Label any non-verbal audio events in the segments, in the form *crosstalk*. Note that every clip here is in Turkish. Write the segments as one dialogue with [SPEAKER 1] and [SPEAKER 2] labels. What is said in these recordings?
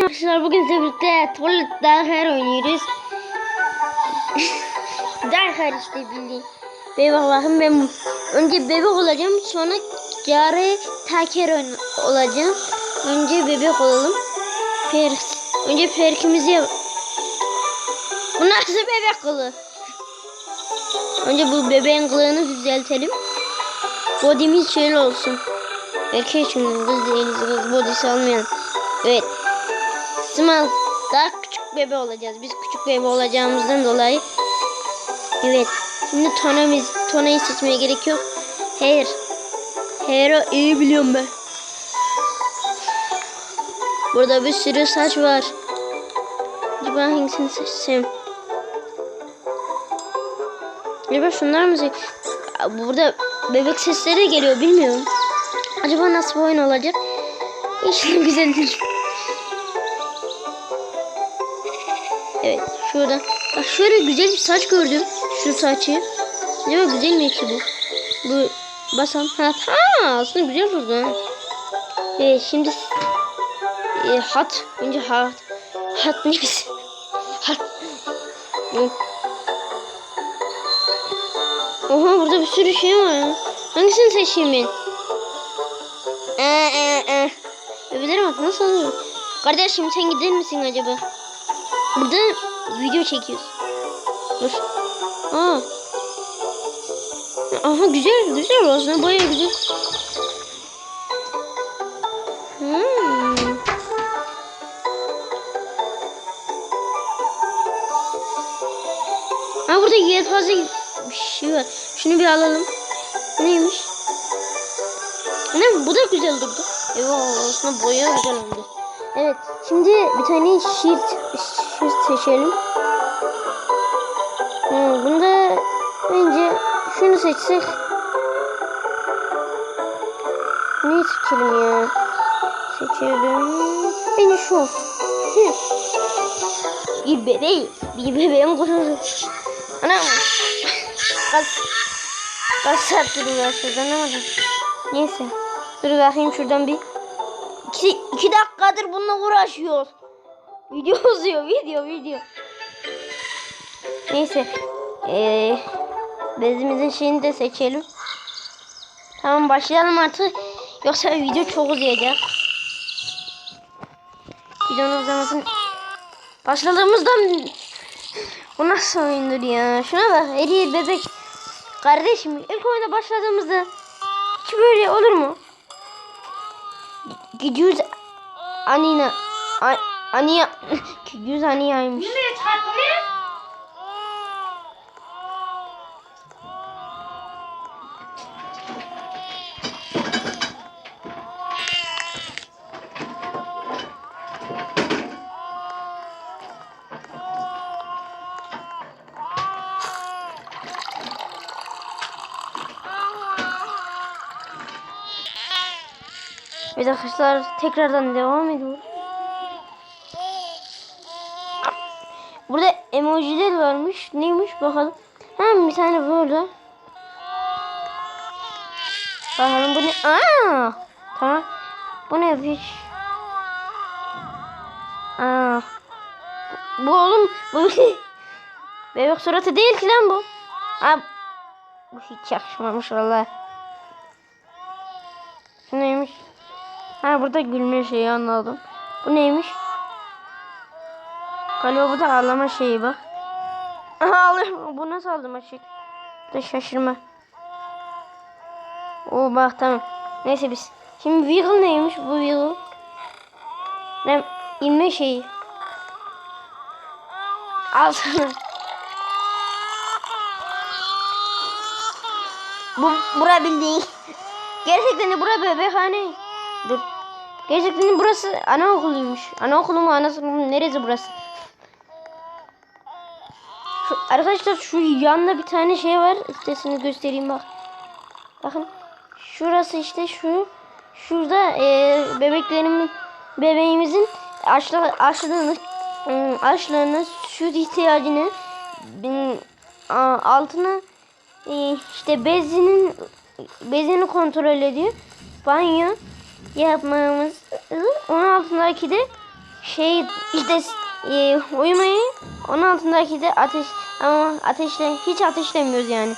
[SPEAKER 1] Arkadaşlar bugün sizle birlikte tuvalet Darker oynuyoruz. *laughs* Darker işte bildiğin. Bebek bakın ben önce bebek olacağım sonra Cari Taker olacağım. Önce bebek olalım. Perk. Önce perkimizi yap. Bu nasıl bebek kılı? Önce bu bebeğin kılığını düzeltelim. Body'miz şöyle olsun. Erkek çünkü kız değiliz. Kız body'si olmayan. Evet. Small. Daha küçük bebe olacağız. Biz küçük bebe olacağımızdan dolayı. Evet. Şimdi tonamız, tonayı seçmeye gerek yok. Hair. Hair'ı iyi biliyorum ben. Burada bir sürü saç var. Acaba hangisini seçsem? Acaba şunlar mı? Burada bebek sesleri geliyor bilmiyorum. Acaba nasıl bir oyun olacak? İnşallah güzeldir. Evet şurada. Bak şöyle güzel bir saç gördüm. Şu saçı. Acaba güzel mi ki bu? Bu basam. Ha, ha aslında güzel durdu ha. Evet şimdi e, hat. Önce hat. Hat ne güzel. Hat. Oha burada bir sürü şey var. Hangisini seçeyim ben? Ee, ee, ee. Bebeklere bak nasıl oluyor? Kardeşim sen gider misin acaba? Burada video çekiyoruz. Dur. Aa. Aha güzel güzel aslında baya güzel. Hmm. Ha burada yelpaze gibi bir şey var. Şunu bir alalım. Neymiş? Ne bu da güzel durdu. Evet aslında boya güzel oldu. Evet şimdi bir tane shirt, shirt seçelim. Hmm, bunda önce şunu seçsek. Ne seçelim ya? Seçelim. Bence şu. Bir bebeğim. Bir bebeğim gururu. Anam. Kaç. Kaç saattir uğraşıyoruz anlamadım. Neyse. Dur bakayım şuradan bir. İki, iki dakikadır bununla uğraşıyor. Video *laughs* uzuyor video video. Neyse. Ee, bezimizin şeyini de seçelim. Tamam başlayalım artık. Yoksa video çok uzayacak. Videonun uzamasını... Başladığımızdan... *laughs* Bu nasıl oyundur ya? Şuna bak Eriye bebek. Kardeşim ilk oyuna başladığımızda hiç böyle olur mu? Gidiyoruz Anina. A- Aniya. Gidiyoruz *laughs* Aniya'ymış.
[SPEAKER 2] Nereye çarptın?
[SPEAKER 1] Evet arkadaşlar tekrardan devam ediyor. Burada emojiler varmış. Neymiş bakalım. Ha bir tane burada. Bakalım bu ne? Aa! Tamam. Bu ne hiç? Aa. Bu oğlum bu *laughs* bebek suratı değil ki lan bu. Aa, bu hiç yakışmamış vallahi. Şu neymiş? Ha burada gülme şeyi anladım. Bu neymiş? Galiba bu da ağlama şeyi bak. Aha. Bu nasıl ağlama şey? Da şaşırma. Oo bak tamam. Neyse biz. Şimdi wiggle neymiş bu wiggle? Ne? inme şeyi. Al sana. Bu bura bildiğin. Gerçekten de bura bebekhane. Dur. Gerçekten de burası anaokuluymuş. Anaokulu mu anası mı neresi burası? Arkadaşlar şu yanında bir tane şey var. İstesini göstereyim bak. Bakın. Şurası işte şu. Şurada e, bebeklerimin bebeğimizin açlı, açlığını açlığını süt ihtiyacını altına e, işte bezinin bezini kontrol ediyor. Banyo yapmamız onun altındaki de şey işte e, uyumayı onun altındaki de ateş ama ateşle hiç ateşlemiyoruz yani.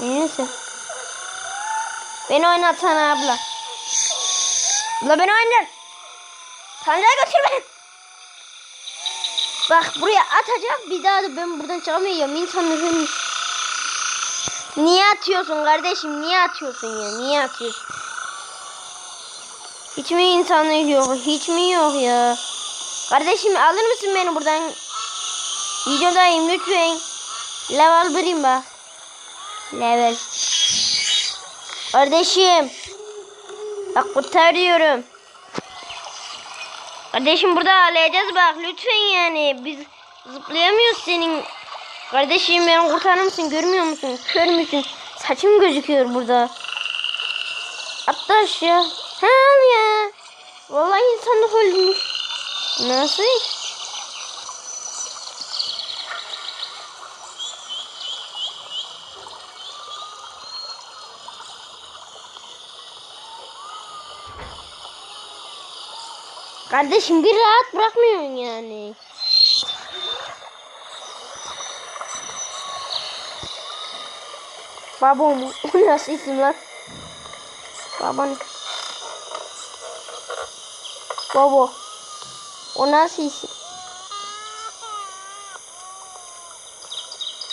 [SPEAKER 1] Neyse. Beni oynatsana abla. Abla beni oynat. Sancağa götür beni. Bak buraya atacak bir daha da ben buradan çıkamıyorum. İnsanlık ölmüş. Niye atıyorsun kardeşim? Niye atıyorsun ya? Niye atıyorsun? Hiç mi insanlık yok? Hiç mi yok ya? Kardeşim alır mısın beni buradan? Videodayım lütfen. Level vereyim bak. Level. Kardeşim. Bak kurtarıyorum. Kardeşim burada ağlayacağız bak lütfen yani. Biz zıplayamıyoruz senin. Kardeşim beni kurtarır mısın? Görmüyor musun? Kör müsün? Saçım gözüküyor burada. Atla aşağı. Ha ya. Vallahi insanlık ölmüş. Nasıl? Kardeşim bir rahat bırakmıyorsun yani. Babam o *laughs* nasıl isim lan? Baban. Baba. O nasıl isim?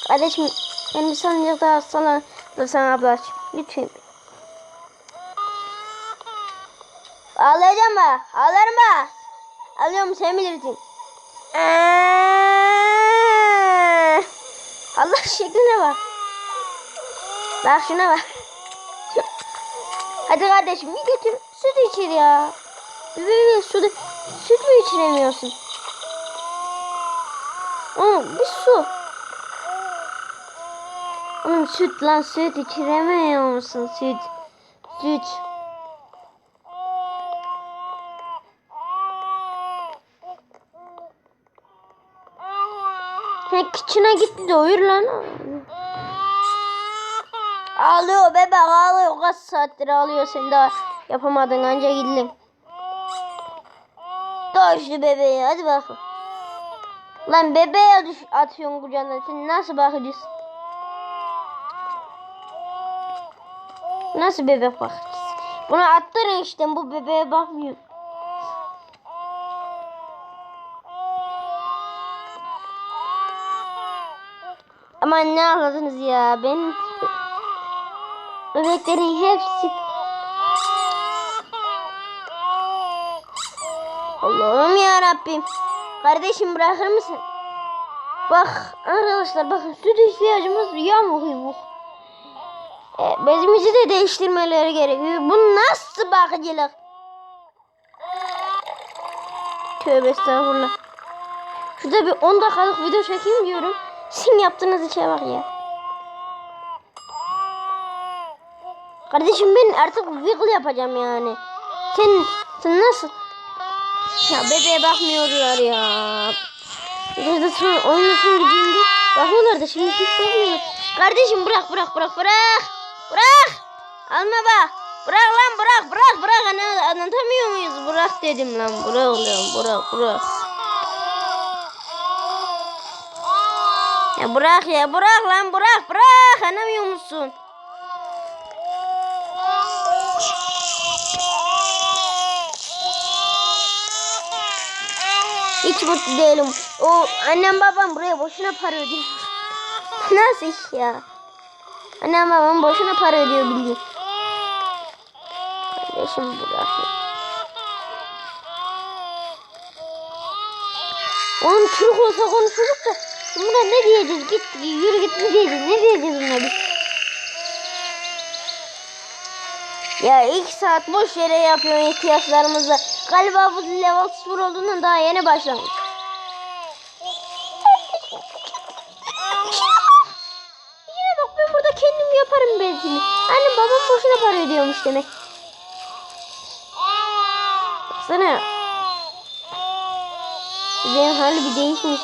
[SPEAKER 1] Kardeşim ben bir sanacak daha sana da sana abla aç. Lütfen. Ağlayacağım mı? Ağlarım mı? Ağlıyorum sen bilirsin. Eee. Allah şekline bak. Bak şuna bak. Hadi kardeşim bir götür süt içir ya. Bir süt, süt mü içiremiyorsun? Oğlum bir su. Oğlum süt lan süt içiremiyor musun süt? Süt. He kıçına gitti de uyur lan. Ağlıyor bebek ağlıyor. Kaç saattir ağlıyor sen daha yapamadın anca gittim. Doştu bebeğe hadi bakalım. Lan bebeğe düş atıyorsun kucağına sen nasıl bakacaksın? Nasıl bebek bakacaksın? Bunu attırın işte bu bebeğe bakmıyor. Aman ne ağladınız ya ben bebeklerin hepsi Allah'ım ya Rabbim. Kardeşim bırakır mısın? Bak arkadaşlar bakın süt ihtiyacımız yamuk. E, bezimizi de değiştirmeleri gerekiyor. Bu nasıl bakıcılık? Tövbe estağfurullah. Şurada bir 10 dakikalık video çekeyim diyorum. Sizin yaptığınız işe bak ya. Kardeşim ben artık wiggle yapacağım yani. Sen, sen nasıl? Ya bebeğe bakmıyorlar ya. Sonra oyunun son gidince bakıyorlar da şimdi hiç bakmıyor. Kardeşim bırak bırak bırak bırak. Bırak. Alma bak. Bırak lan bırak bırak bırak. Anlatamıyor muyuz? Bırak dedim lan. Bırak lan bırak bırak. Ya bırak ya bırak lan bırak bırak. Anlamıyor musun? Hiç mutlu değilim. O annem babam buraya boşuna para ödüyor. *laughs* Nasıl iş ya? Annem babam boşuna para ödüyor bildiğin. Kardeşim bırak. Oğlum Türk olsa konuşurduk da buna ne diyeceğiz? Git yürü git ne diyeceğiz? Ne diyeceğiz buna biz? Ya iki saat boş yere yapıyorsun ihtiyaçlarımızı. Galiba bu level 0 olduğundan daha yeni başlamış. Yine bak ben burada kendim yaparım benzini. Annem babam boşuna para ödüyormuş demek. Baksana. Benim hali bir değişmiş.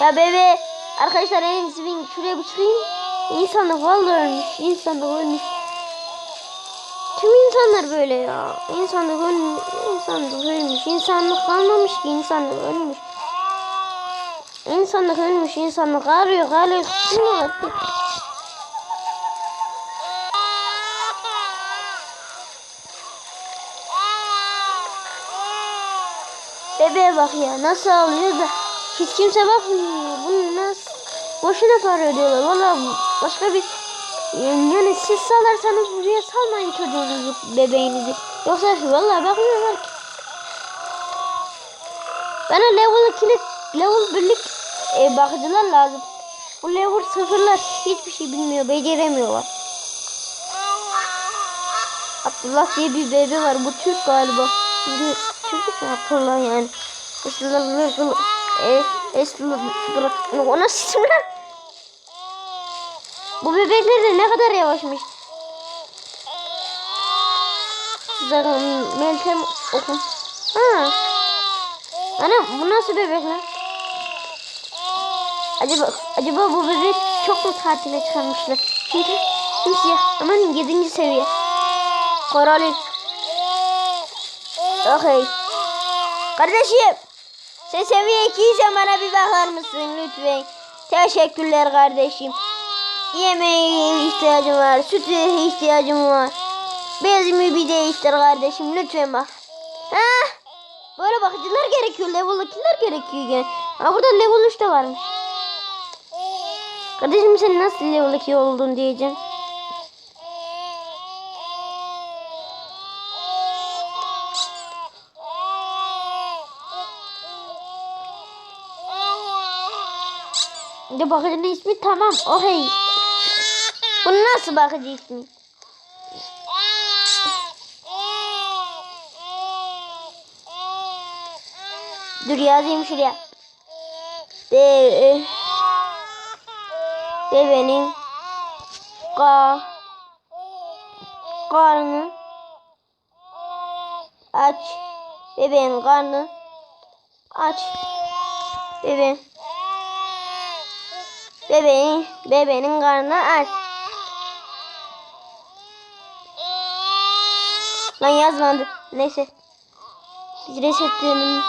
[SPEAKER 1] Ya bebe. Arkadaşlar en iyisi ben şuraya bir çıkayım. İnsanlık vallahi ölmüş. İnsanlık ölmüş. Tüm insanlar böyle ya. İnsanlık ölmüş, insanlık ölmüş. İnsanlık kalmamış ki insanlık ölmüş. İnsanlık ölmüş, insanlık arıyor, arıyor. Bilmiyorum. Bebeğe bak ya nasıl ağlıyor da hiç kimse bakmıyor. Bunu nasıl boşuna para ödüyorlar. Valla başka bir yani siz salarsanız buraya salmayın çocuğunuzu, bebeğinizi. Yoksa valla bakmıyorlar ki. Bana level 2'lik, level 1'lik e, bakıcılar lazım. Bu level sıfırlar hiçbir şey bilmiyor, beceremiyorlar. Abdullah diye bir bebe var. Bu Türk galiba. Türk mü Abdullah yani? Esnaflık e, esnaflık o nasıl lan? Bu bebekler de ne kadar yavaşmış. Zaten Meltem okun. Ha. Ana bu nasıl bebek lan? Acaba acaba bu bebek çok mu tatile çıkarmışlar? Çünkü simsiyah. Aman 7. seviye. Korali. Okey. Kardeşim. Sen seviye 2'ysen bana bir bakar mısın lütfen? Teşekkürler kardeşim. Yemeğe ihtiyacım var. Süte ihtiyacım var. Bezimi bir değiştir kardeşim. Lütfen bak. Hah. Böyle bakıcılar gerekiyor. Level 2'ler gerekiyor yani. Ha burada level 3 de varmış. Kardeşim sen nasıl level 2 oldun diyeceğim. De bakıcının ismi tamam. O hey. Bu nasıl bakıcı ismi? Dur yazayım şuraya. De Devenin ka karnı aç. Bebeğin karnı aç. Bebeğin bebeğin bebeğin karnı aç. Lan yazmadı. Neyse. Resetleyelim.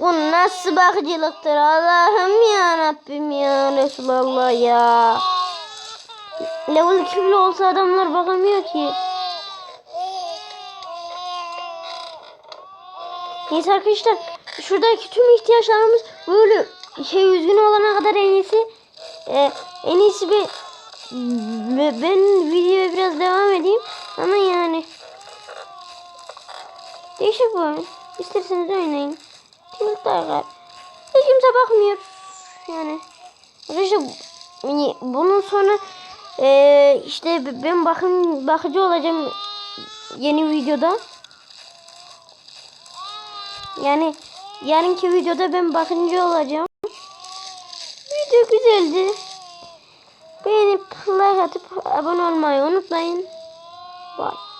[SPEAKER 1] Bu nasıl bakıcılıktır Allah'ım ya Rabbim ya Resulallah ya. Level 2 bile olsa adamlar bakamıyor ki. Neyse arkadaşlar şuradaki tüm ihtiyaçlarımız böyle şey üzgün olana kadar en iyisi e, en iyisi bir ben videoya biraz devam edeyim ama yani değişik bu oyun. İsterseniz oynayın. Çocuklar hiç kimse bakmıyor. Yani arkadaşlar yani bunun sonra e, işte ben bakın bakıcı olacağım yeni videoda. Yani yarınki videoda ben bakıcı olacağım. Video güzeldi. Beğenip like atıp abone olmayı unutmayın. Bye.